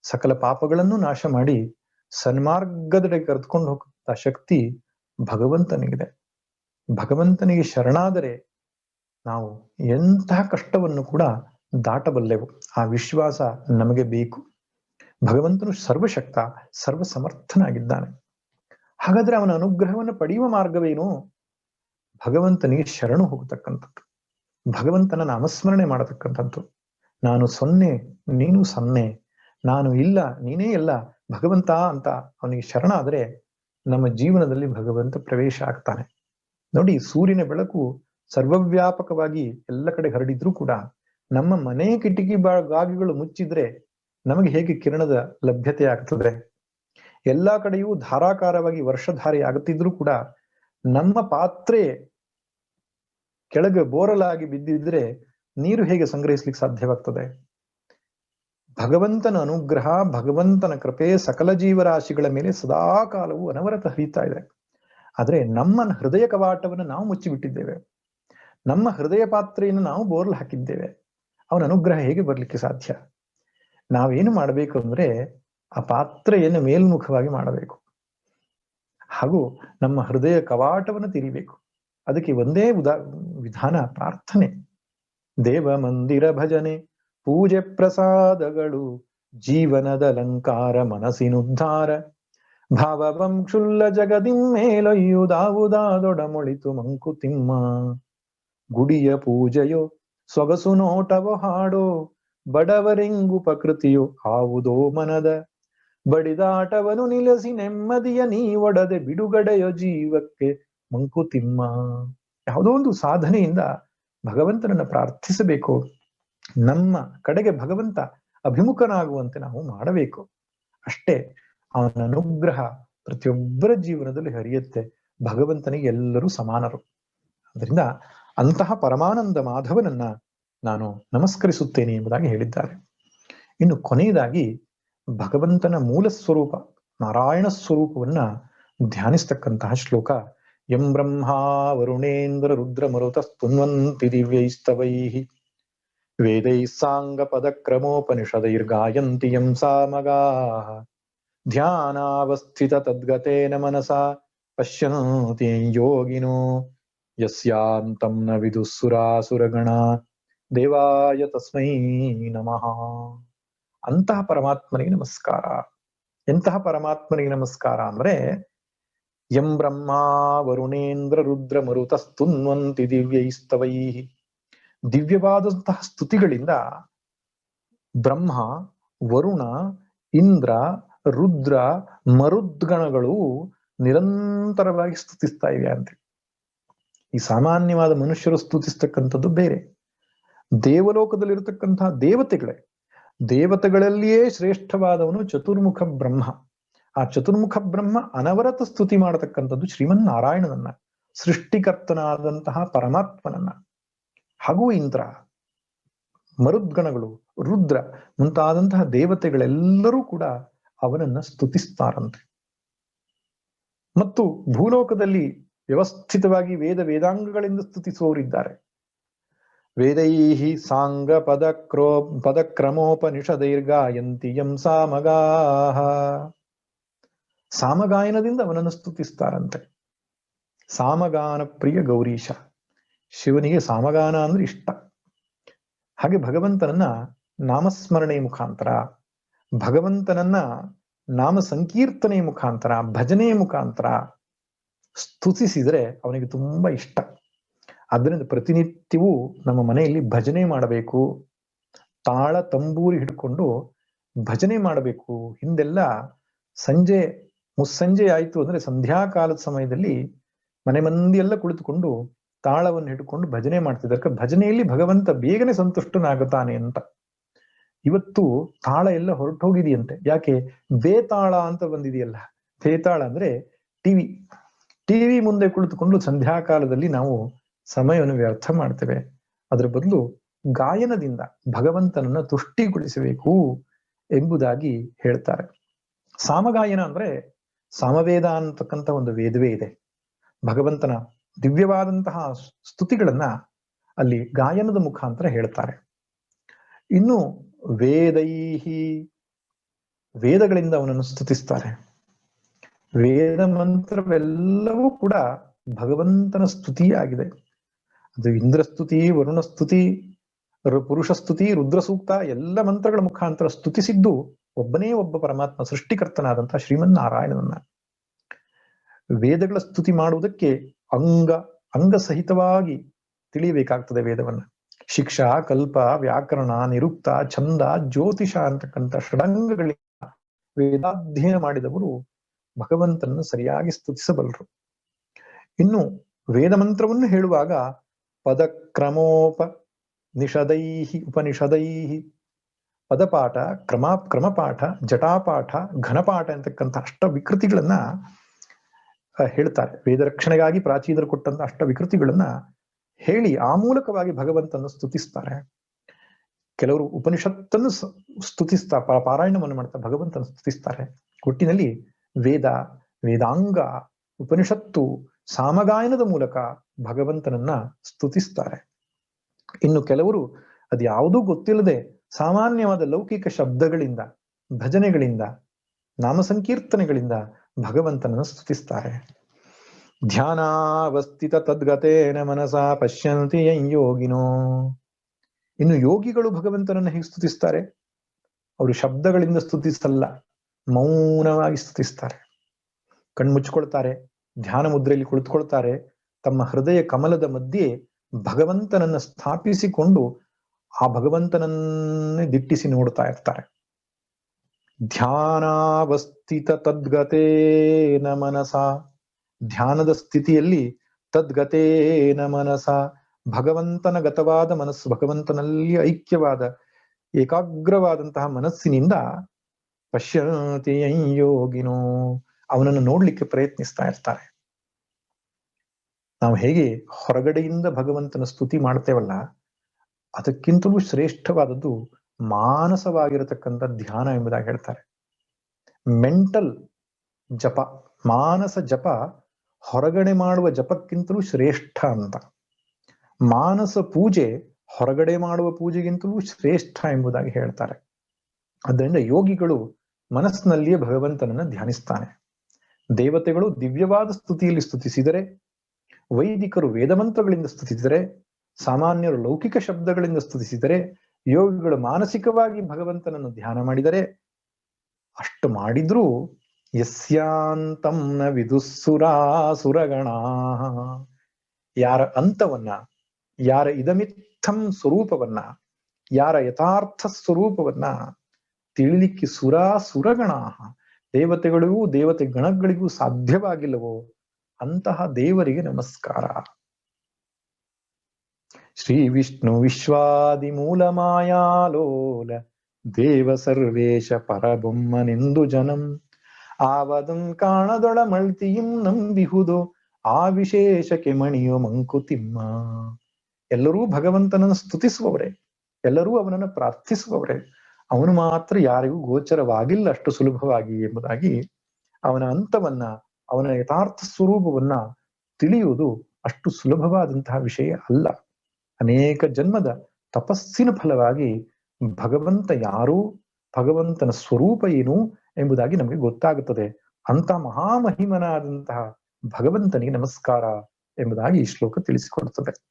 ಸಕಲ ಪಾಪಗಳನ್ನು ನಾಶ ಮಾಡಿ ಸನ್ಮಾರ್ಗದಡೆ ಕರೆದುಕೊಂಡು ಹೋಗುವಂತ ಶಕ್ತಿ ಭಗವಂತನಿಗಿದೆ. ಭಗವಂತನಿಗೆ ಶರಣಾದರೆ ನಾವು ಎಂತಹ ಕಷ್ಟವನ್ನು ಕೂಡ ದಾಟಬಲ್ಲೆವು. ಆ ವಿಶ್ವಾಸ ನಮಗೆ ಬೇಕು. ಭಗವಂತನು ಸರ್ವಶಕ್ತ ಸರ್ವ ಸಮರ್ಥನಾಗಿದ್ದಾನೆ ಹಾಗಾದ್ರೆ ಅವನ ಅನುಗ್ರಹವನ್ನು ಪಡೆಯುವ ಮಾರ್ಗವೇನು? ಭಗವಂತನಿಗೆ ಶರಣು ಹೋಗತಕ್ಕಂಥದ್ದು. ಭಗವಂತನ ನಾಮಸ್ಮರಣೆ ಮಾಡತಕ್ಕಂಥದ್ದು. ನಾನು ಸೊನ್ನೆ, ನೀನು ಸೊನ್ನೆ. ನಾನು ಇಲ್ಲ, ನೀನೇ ಇಲ್ಲ, ಭಗವಂತ ಅಂತ ಅವನಿಗೆ ಶರಣಾದರೆ ನಮ್ಮ ಜೀವನದಲ್ಲಿ ಭಗವಂತ ಪ್ರವೇಶ ಆಗ್ತಾನೆ. ನೋಡಿ, ಸೂರ್ಯನ ಬೆಳಕು ಸರ್ವವ್ಯಾಪಕವಾಗಿ ಎಲ್ಲ ಕಡೆ ಹರಡಿದ್ರೂ ಕೂಡ ನಮ್ಮ ಮನೆ ಕಿಟಕಿ ಗಾಗಿಗಳು ಮುಚ್ಚಿದ್ರೆ ನಮಗೆ ಹೇಗೆ ಕಿರಣದ ಲಭ್ಯತೆ ಆಗ್ತದೆ? ಎಲ್ಲಾ ಕಡೆಯೂ ಧಾರಾಕಾರವಾಗಿ ವರ್ಷಧಾರಿ ಆಗುತ್ತಿದ್ರೂ ಕೂಡ ನಮ್ಮ ಪಾತ್ರೆ ಕೆಳಗೆ ಬೋರಲಾಗಿ ಬಿದ್ದಿದ್ರೆ ನೀರು ಹೇಗೆ ಸಂಗ್ರಹಿಸ್ಲಿಕ್ಕೆ ಸಾಧ್ಯವಾಗ್ತದೆ? ಭಗವಂತನ ಅನುಗ್ರಹ, ಭಗವಂತನ ಕೃಪೆ, ಸಕಲ ಜೀವರಾಶಿಗಳ ಮೇಲೆ ಸದಾ ಕಾಲವು ಅನವರತ ಹರಿಯುತ್ತಾ ಇದೆ. ಆದ್ರೆ ನಮ್ಮ ಹೃದಯ ಕವಾಟವನ್ನು ನಾವು ಮುಚ್ಚಿಬಿಟ್ಟಿದ್ದೇವೆ. ನಮ್ಮ ಹೃದಯ ಪಾತ್ರೆಯನ್ನು ನಾವು ಬೋರ್ಲ್ ಹಾಕಿದ್ದೇವೆ. ಅವನ ಅನುಗ್ರಹ ಹೇಗೆ ಬರ್ಲಿಕ್ಕೆ ಸಾಧ್ಯ? ನಾವೇನು ಮಾಡಬೇಕು ಅಂದ್ರೆ ಆ ಪಾತ್ರೆಯನ್ನು ಮೇಲ್ಮುಖವಾಗಿ ಮಾಡಬೇಕು. ಹಾಗೂ ನಮ್ಮ ಹೃದಯ ಕವಾಟವನ್ನು ತಿರಿಬೇಕು. ಅದಕ್ಕೆ ಒಂದೇ ಉದಾ, ವಿಧಾನ, ಪ್ರಾರ್ಥನೆ. ದೇವ ಮಂದಿರ ಭಜನೆ ಪೂಜೆ ಪ್ರಸಾದಗಳು, ಜೀವನದ ಅಲಂಕಾರ ಮನಸ್ಸಿನುದ್ಧಾರ. ಭಾವವಂ ಕ್ಷುಲ್ಲ ಜಗದಿಮ್ಮೇಲೊಯ್ಯುದಾವುದಾದೊಡಮೊಳಿತು ಮಂಕುತಿಮ್ಮ ಗುಡಿಯ ಪೂಜೆಯೋ, ಸೊಗಸು ನೋಟವೋ ಹಾಡೋ, ಬಡವರೆಂಗು ಪ್ರಕೃತಿಯು ಆವುದೋ ಮನದ. ಬಡಿದಾಟವನು ನಿಲಸಿ ನೆಮ್ಮದಿಯ ನೀ ಒಡದೆ ಬಿಡುಗಡೆಯ ಜೀವಕ್ಕೆ ಮಂಕುತಿಮ್ಮ ಯಾವುದೋ ಒಂದು ಸಾಧನೆಯಿಂದ ಭಗವಂತನನ್ನ ಪ್ರಾರ್ಥಿಸಬೇಕು. ನಮ್ಮ ಕಡೆಗೆ ಭಗವಂತ ಅಭಿಮುಖನಾಗುವಂತೆ ನಾವು ಮಾಡಬೇಕು. ಅಷ್ಟೇ ಅವನ ಅನುಗ್ರಹ ಪ್ರತಿಯೊಬ್ಬರ ಜೀವನದಲ್ಲಿ ಹರಿಯುತ್ತೆ. ಭಗವಂತನಿಗೆ ಎಲ್ಲರೂ ಸಮಾನರು. ಅದರಿಂದ ಅಂತಹ ಪರಮಾನಂದ ಮಾಧವನನ್ನ ನಾನು ನಮಸ್ಕರಿಸುತ್ತೇನೆ ಎಂಬುದಾಗಿ ಹೇಳಿದ್ದಾರೆ. ಇನ್ನು ಕೊನೆಯದಾಗಿ ಭಗವಂತನ ಮೂಲ ಸ್ವರೂಪ ನಾರಾಯಣ ಸ್ವರೂಪವನ್ನ ಧ್ಯಾನಿಸ್ತಕ್ಕಂತಹ ಶ್ಲೋಕ ಎಂ ಬ್ರಹ್ಮಾ ವರುಣೇಂದ್ರ ರುದ್ರ ಮರುತ ಸ್ತುನ್ವಂತಿ ದಿವ್ಯೈಸ್ತವೈ ವೇದೈ ಯಂ ಸಾಮಗಾ ಧ್ಯಾನಾವಸ್ಥಿತ ತದ್ಗತೇನ ಮನಸಾ ಪಶ್ಯಂತಿ ಯೋಗಿನೋ ಯಸ್ಯಾಂತಂ ನ ವಿದುಸುರಾಸುರಗಣ ದೇವಾಯ ತಸ್ಮೈ ನಮಃ ಅಂತಹ ಪರಮಾತ್ಮನಿಗೆ ನಮಸ್ಕಾರ ಎಂತಹ ಪರಮಾತ್ಮನಿಗೆ ನಮಸ್ಕಾರ ಅಂದ್ರೆ ಎಂ ಬ್ರಹ್ಮ ವರುಣೇಂದ್ರ ರುದ್ರ ಮರುತ ಸ್ತುನ್ವಂತಿ ದಿವ್ಯೈಸ್ತವೈ ದಿವ್ಯವಾದಂತಹ ಸ್ತುತಿಗಳಿಂದ ಬ್ರಹ್ಮ, ವರುಣ, ಇಂದ್ರ, ರುದ್ರ, ಮರುದ್ಗಣಗಳು ನಿರಂತರವಾಗಿ ಸ್ತುತಿಸ್ತಾ ಇವೆ ಅಂತ. ಈ ಸಾಮಾನ್ಯವಾದ ಮನುಷ್ಯರು ಸ್ತುತಿಸ್ತಕ್ಕಂಥದ್ದು ಬೇರೆ. ದೇವಲೋಕದಲ್ಲಿರತಕ್ಕಂತಹ ದೇವತೆಗಳೇ, ದೇವತೆಗಳಲ್ಲಿಯೇ ಶ್ರೇಷ್ಠವಾದವನು ಚತುರ್ಮುಖ ಬ್ರಹ್ಮ. ಆ ಚತುರ್ಮುಖ ಬ್ರಹ್ಮ ಅನವರತ ಸ್ತುತಿ ಮಾಡತಕ್ಕಂಥದ್ದು ಶ್ರೀಮನ್ ನಾರಾಯಣನನ್ನ ಸೃಷ್ಟಿಕರ್ತನಾದಂತಹ ಪರಮಾತ್ಮನನ್ನ. ಹಾಗೂ ಇಂದ್ರ, ಮರುದ್ಗಣಗಳು, ರುದ್ರ ಮುಂತಾದಂತಹ ದೇವತೆಗಳೆಲ್ಲರೂ ಕೂಡ ಅವನನ್ನ ಸ್ತುತಿಸ್ತಾರಂತೆ. ಮತ್ತು ಭೂಲೋಕದಲ್ಲಿ ವ್ಯವಸ್ಥಿತವಾಗಿ ವೇದ ವೇದಾಂಗಗಳಿಂದ ಸ್ತುತಿಸುವವರಿದ್ದಾರೆ ವೇದೈಹಿ ಸಾಂಗ ಪದಕ್ರೋ ಪದಕ್ರಮೋಪನಿಷದೈರ್ಗಾಯಂತಿ ಯಂ ಸಾಮಗಾಹ. ಸಾಮಗಾಯನದಿಂದ ಅವನನ್ನು ಸ್ತುತಿಸ್ತಾರಂತೆ. ಸಾಮಗಾನ ಪ್ರಿಯ ಗೌರೀಶ, ಶಿವನಿಗೆ ಸಾಮಗಾನ ಅಂದ್ರೆ ಇಷ್ಟ. ಹಾಗೆ ಭಗವಂತನನ್ನ ನಾಮಸ್ಮರಣೆ ಮುಖಾಂತರ, ಭಗವಂತನನ್ನ ನಾಮ ಸಂಕೀರ್ತನೆ ಮುಖಾಂತರ, ಭಜನೆ ಮುಖಾಂತರ ಸ್ತುತಿಸಿದರೆ ಅವನಿಗೆ ತುಂಬಾ ಇಷ್ಟ. ಅದರಿಂದ ಪ್ರತಿನಿತ್ಯವೂ ನಮ್ಮ ಮನೆಯಲ್ಲಿ ಭಜನೆ ಮಾಡಬೇಕು, ತಾಳ ತಂಬೂರಿ ಹಿಡ್ಕೊಂಡು ಭಜನೆ ಮಾಡಬೇಕು. ಹಿಂದೆಲ್ಲ ಸಂಜೆ ಮುಸ್ಸಂಜೆ ಆಯ್ತು ಅಂದ್ರೆ ಸಂಧ್ಯಾಕಾಲದ ಸಮಯದಲ್ಲಿ ಮನೆ ಮಂದಿ ಎಲ್ಲ ಕುಳಿತುಕೊಂಡು ತಾಳವನ್ನು ಹಿಡ್ಕೊಂಡು ಭಜನೆ ಮಾಡ್ತಿದ್ದಾರೆ. ಭಜನೆಯಲ್ಲಿ ಭಗವಂತ ಬೇಗನೆ ಸಂತುಷ್ಟನಾಗುತ್ತಾನೆ ಅಂತ. ಇವತ್ತು ತಾಳ ಎಲ್ಲ ಹೊರಟೋಗಿದೆಯಂತೆ. ಯಾಕೆ? ಬೇತಾಳ ಅಂತ ಬಂದಿದೆಯಲ್ಲ. ಬೇತಾಳ ಅಂದ್ರೆ ಟಿವಿ. ಟಿವಿ ಮುಂದೆ ಕುಳಿತುಕೊಂಡು ಸಂಧ್ಯಾಕಾಲದಲ್ಲಿ ನಾವು ಸಮಯವನ್ನು ವ್ಯರ್ಥ ಮಾಡ್ತೇವೆ. ಅದರ ಬದಲು ಗಾಯನದಿಂದ ಭಗವಂತನನ್ನ ತುಷ್ಟಿಗೊಳಿಸಬೇಕು ಎಂಬುದಾಗಿ ಹೇಳ್ತಾರೆ. ಸಾಮಗಾಯನ ಅಂದ್ರೆ ಸಾಮವೇದ ಅಂತಕ್ಕಂಥ ಒಂದು ವೇದವೇ ಇದೆ. ಭಗವಂತನ ದಿವ್ಯವಾದಂತಹ ಸ್ತುತಿಗಳನ್ನ ಅಲ್ಲಿ ಗಾಯನದ ಮುಖಾಂತರ ಹೇಳ್ತಾರೆ. ಇನ್ನು ವೇದೈಹಿ ವೇದಗಳಿಂದ ಅವನನ್ನು ಸ್ತುತಿಸ್ತಾರೆ. ವೇದ ಮಂತ್ರವೆಲ್ಲವೂ ಕೂಡ ಭಗವಂತನ ಸ್ತುತಿಯಾಗಿದೆ. ಅದು ಇಂದ್ರಸ್ತುತಿ ವರುಣ ಸ್ತುತಿ ಪುರುಷ ಸ್ತುತಿ, ರುದ್ರ ಸೂಕ್ತ ಎಲ್ಲ ಮಂತ್ರಗಳ ಮುಖಾಂತರ ಸ್ತುತಿಸಿದ್ದು ಒಬ್ಬನೇ ಒಬ್ಬ ಪರಮಾತ್ಮ ಸೃಷ್ಟಿಕರ್ತನಾದಂತಹ ಶ್ರೀಮನ್ನಾರಾಯಣನನ್ನ ವೇದಗಳ ಸ್ತುತಿ ಮಾಡುವುದಕ್ಕೆ ಅಂಗ ಅಂಗ ಸಹಿತವಾಗಿ ತಿಳಿಯಬೇಕಾಗ್ತದೆ ವೇದವನ್ನ. ಶಿಕ್ಷಾ, ಕಲ್ಪ, ವ್ಯಾಕರಣ, ನಿರುಕ್ತ, ಛಂದ, ಜ್ಯೋತಿಷ ಅಂತಕ್ಕಂಥ ಷಡಂಗಗಳಿಂದ ವೇದಾಧ್ಯಯನ ಮಾಡಿದವರು ಭಗವಂತನನ್ನು ಸರಿಯಾಗಿ ಸ್ತುತಿಸಬಲ್ಲರು. ಇನ್ನು ವೇದ ಮಂತ್ರವನ್ನು ಹೇಳುವಾಗ ಪದಕ್ರಮೋಪ ನಿಷದೈಹಿ ಉಪನಿಷದೈಹಿ ಪದಪಾಠ, ಕ್ರಮ, ಕ್ರಮಪಾಠ, ಜಟಾಪಾಠ, ಘನಪಾಠ ಅಂತಕ್ಕಂಥ ಅಷ್ಟ ವಿಕೃತಿಗಳನ್ನ ಹೇಳ್ತಾರೆ. ವೇದ ರಕ್ಷಣೆಗಾಗಿ ಪ್ರಾಚೀನರು ಕೊಟ್ಟಂತ ಅಷ್ಟ ವಿಕೃತಿಗಳನ್ನ ಹೇಳಿ ಆ ಮೂಲಕವಾಗಿ ಭಗವಂತನ ಸ್ತುತಿಸ್ತಾರೆ. ಕೆಲವರು ಉಪನಿಷತ್ತನ್ನು ಸ್ತುತಿಸ್ತಾ ಪಾರಾಯಣವನ್ನು ಮಾಡ್ತಾ ಭಗವಂತನ ಸ್ತುತಿಸ್ತಾರೆ. ಒಟ್ಟಿನಲ್ಲಿ ವೇದ, ವೇದಾಂಗ, ಉಪನಿಷತ್ತು, ಸಾಮಗಾಯನದ ಮೂಲಕ ಭಗವಂತನನ್ನ ಸ್ತುತಿಸ್ತಾರೆ. ಇನ್ನು ಕೆಲವರು ಅದ್ಯಾವುದೂ ಗೊತ್ತಿಲ್ಲದೆ ಸಾಮಾನ್ಯವಾದ ಲೌಕಿಕ ಶಬ್ದಗಳಿಂದ, ಭಜನೆಗಳಿಂದ ನಾಮ ಸಂಕೀರ್ತನೆಗಳಿಂದ ಭಗವಂತನನ್ನು ಸ್ತುತಿಸ್ತಾರೆ. ಧ್ಯಾನಾವಸ್ಥಿತ ತದ್ಗತೇನ ಮನಸ ಪಶ್ಯಂತಿ ಯೋಗಿನೋ. ಇನ್ನು ಯೋಗಿಗಳು ಭಗವಂತನನ್ನು ಹೇಗೆ ಸ್ತುತಿಸ್ತಾರೆ? ಅವರು ಶಬ್ದಗಳಿಂದ ಸ್ತುತಿಸಲ್ಲ, ಮೌನವಾಗಿ ಸ್ತುತಿಸ್ತಾರೆ. ಕಣ್ಮುಚ್ಕೊಳ್ತಾರೆ, ಧ್ಯಾನ ಮುದ್ರೆಯಲ್ಲಿ ಕುಳಿತುಕೊಳ್ತಾರೆ, ತಮ್ಮ ಹೃದಯ ಕಮಲದ ಮಧ್ಯೆ ಭಗವಂತನನ್ನ ಸ್ಥಾಪಿಸಿಕೊಂಡು ಭಗವಂತನನ್ನೇ ದಿಟ್ಟಿಸಿ ನೋಡ್ತಾ ಇರ್ತಾರೆ. ಧ್ಯಾನಾವಸ್ಥಿತ ತದ್ಗತೇನ ಮನಸ ಧ್ಯಾನದ ಸ್ಥಿತಿಯಲ್ಲಿ ತದ್ಗತೇನ ಮನಸ ಭಗವಂತನ ಗತವಾದ ಮನಸ್ಸು, ಭಗವಂತನಲ್ಲಿ ಐಕ್ಯವಾದ, ಏಕಾಗ್ರವಾದಂತಹ ಮನಸ್ಸಿನಿಂದ ಪಶ್ಯತಿ ಯೋಗಿನೋ, ಅವನನ್ನು ನೋಡ್ಲಿಕ್ಕೆ ಪ್ರಯತ್ನಿಸ್ತಾ ಇರ್ತಾರೆ. ನಾವು ಹೇಗೆ ಹೊರಗಡೆಯಿಂದ ಭಗವಂತನ ಸ್ತುತಿ ಮಾಡ್ತೇವಲ್ಲ ಅದಕ್ಕಿಂತಲೂ ಶ್ರೇಷ್ಠವಾದದ್ದು ಮಾನಸವಾಗಿರತಕ್ಕಂಥ ಧ್ಯಾನ ಎಂಬುದಾಗಿ ಹೇಳ್ತಾರೆ. ಮೆಂಟಲ್ ಜಪ, ಮಾನಸ ಜಪ ಹೊರಗಡೆ ಮಾಡುವ ಜಪಕ್ಕಿಂತಲೂ ಶ್ರೇಷ್ಠ ಅಂತ. ಮಾನಸ ಪೂಜೆ ಹೊರಗಡೆ ಮಾಡುವ ಪೂಜೆಗಿಂತಲೂ ಶ್ರೇಷ್ಠ ಎಂಬುದಾಗಿ ಹೇಳ್ತಾರೆ. ಅದರಿಂದ ಯೋಗಿಗಳು ಮನಸ್ಸಿನಲ್ಲಿಯೇ ಭಗವಂತನನ್ನ ಧ್ಯಾನಿಸ್ತಾನೆ. ದೇವತೆಗಳು ದಿವ್ಯವಾದ ಸ್ತುತಿಯಲ್ಲಿ ಸ್ತುತಿಸಿದರೆ, ವೈದಿಕರು ವೇದಮಂತ್ರಗಳಿಂದ ಸ್ತುತಿಸಿದರೆ ಸಾಮಾನ್ಯರು ಲೌಕಿಕ ಶಬ್ದಗಳಿಂದ ಸ್ತುತಿಸಿದರೆ, ಯೋಗಿಗಳು ಮಾನಸಿಕವಾಗಿ ಭಗವಂತನನ್ನು ಧ್ಯಾನ ಮಾಡಿದರೆ, ಅಷ್ಟು ಮಾಡಿದ್ರೂ ಯಸ್ಯಾಂತಂನ ನ ವಿದುಸ್ಸುರಾಸುರಗಣ. ಯಾರ ಅಂತವನ್ನ, ಯಾರ ಇದಮಿತ್ತಂ ಸ್ವರೂಪವನ್ನ, ಯಾರ ಯಥಾರ್ಥ ಸ್ವರೂಪವನ್ನ ತಿಳಿಲಿಕ್ಕೆ ಸುರಾಸುರಗಣ. ದೇವತೆಗಳಿಗೂ ದೇವತೆ ಗಣಗಳಿಗೂ ಸಾಧ್ಯವಾಗಿಲ್ಲವೋ ಅಂತಹ ದೇವರಿಗೆ ನಮಸ್ಕಾರ. ಶ್ರೀ ವಿಷ್ಣು ವಿಶ್ವಾದಿ ಮೂಲ ಮಾಯಾಲೋಲ ದೇವ ಸರ್ವೇಶ ಪರಬೊಮ್ಮನೆಂದು ಜನಂ ಆವದಂ ಕಾಣದೊಳ ಮಳ್ತಿಯಂ ನಂಬಿಹುದು ಆ ವಿಶೇಷ ಮಣಿಯೋ ಮಂಕುತಿಮ್ಮ ಎಲ್ಲರೂ ಭಗವಂತನನ್ನು ಸ್ತುತಿಸುವವರೇ ಎಲ್ಲರೂ ಅವನನ್ನು ಪ್ರಾರ್ಥಿಸುವವರೇ ಅವನು ಮಾತ್ರ ಯಾರಿಗೂ ಗೋಚರವಾಗಿಲ್ಲ ಅಷ್ಟು ಸುಲಭವಾಗಿ ಎಂಬುದಾಗಿ ಅವನ ಅಂತವನ್ನ ಅವನ ಯಥಾರ್ಥ ಸ್ವರೂಪವನ್ನ ತಿಳಿಯುವುದು ಅಷ್ಟು ಸುಲಭವಾದಂತಹ ವಿಷಯ ಅಲ್ಲ ಅನೇಕ ಜನ್ಮದ ತಪಸ್ಸಿನ ಫಲವಾಗಿ ಭಗವಂತ ಯಾರು, ಭಗವಂತನ ಸ್ವರೂಪ ಏನು ಎಂಬುದಾಗಿ ನಮಗೆ ಗೊತ್ತಾಗುತ್ತದೆ. ಅಂತ ಮಹಾಮಹಿಮನಾದಂತಹ ಭಗವಂತನಿಗೆ ನಮಸ್ಕಾರ ಎಂಬುದಾಗಿ ಈ ಶ್ಲೋಕ ತಿಳಿಸಿಕೊಡುತ್ತದೆ.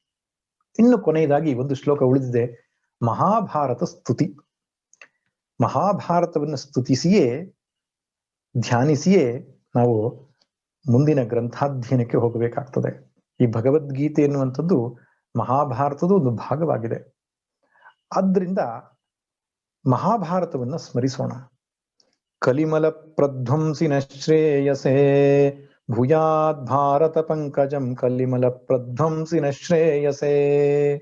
ಇನ್ನು ಕೊನೆಯದಾಗಿ ಒಂದು ಶ್ಲೋಕ ಉಳಿದಿದೆ, ಮಹಾಭಾರತ ಸ್ತುತಿ. ಮಹಾಭಾರತವನ್ನು ಸ್ತುತಿಸಿಯೇ, ಧ್ಯಾನಿಸಿಯೇ ನಾವು ಮುಂದಿನ ಗ್ರಂಥಾಧ್ಯಯನಕ್ಕೆ ಹೋಗಬೇಕಾಗ್ತದೆ. ಈ ಭಗವದ್ಗೀತೆ ಎನ್ನುವಂಥದ್ದು ಮಹಾಭಾರತದ ಒಂದು ಭಾಗವಾಗಿದೆ. ಆದ್ರಿಂದ ಮಹಾಭಾರತವನ್ನ ಸ್ಮರಿಸೋಣ. ಕಲಿಮಲ ಪ್ರಧ್ವಂಸಿನ ಶ್ರೇಯಸೇ, ಭೂಯಾದ್ ಭಾರತ ಪಂಕಜಂ ಕಲಿಮಲ ಪ್ರಧ್ವಂಸಿನ ಶ್ರೇಯಸೇ.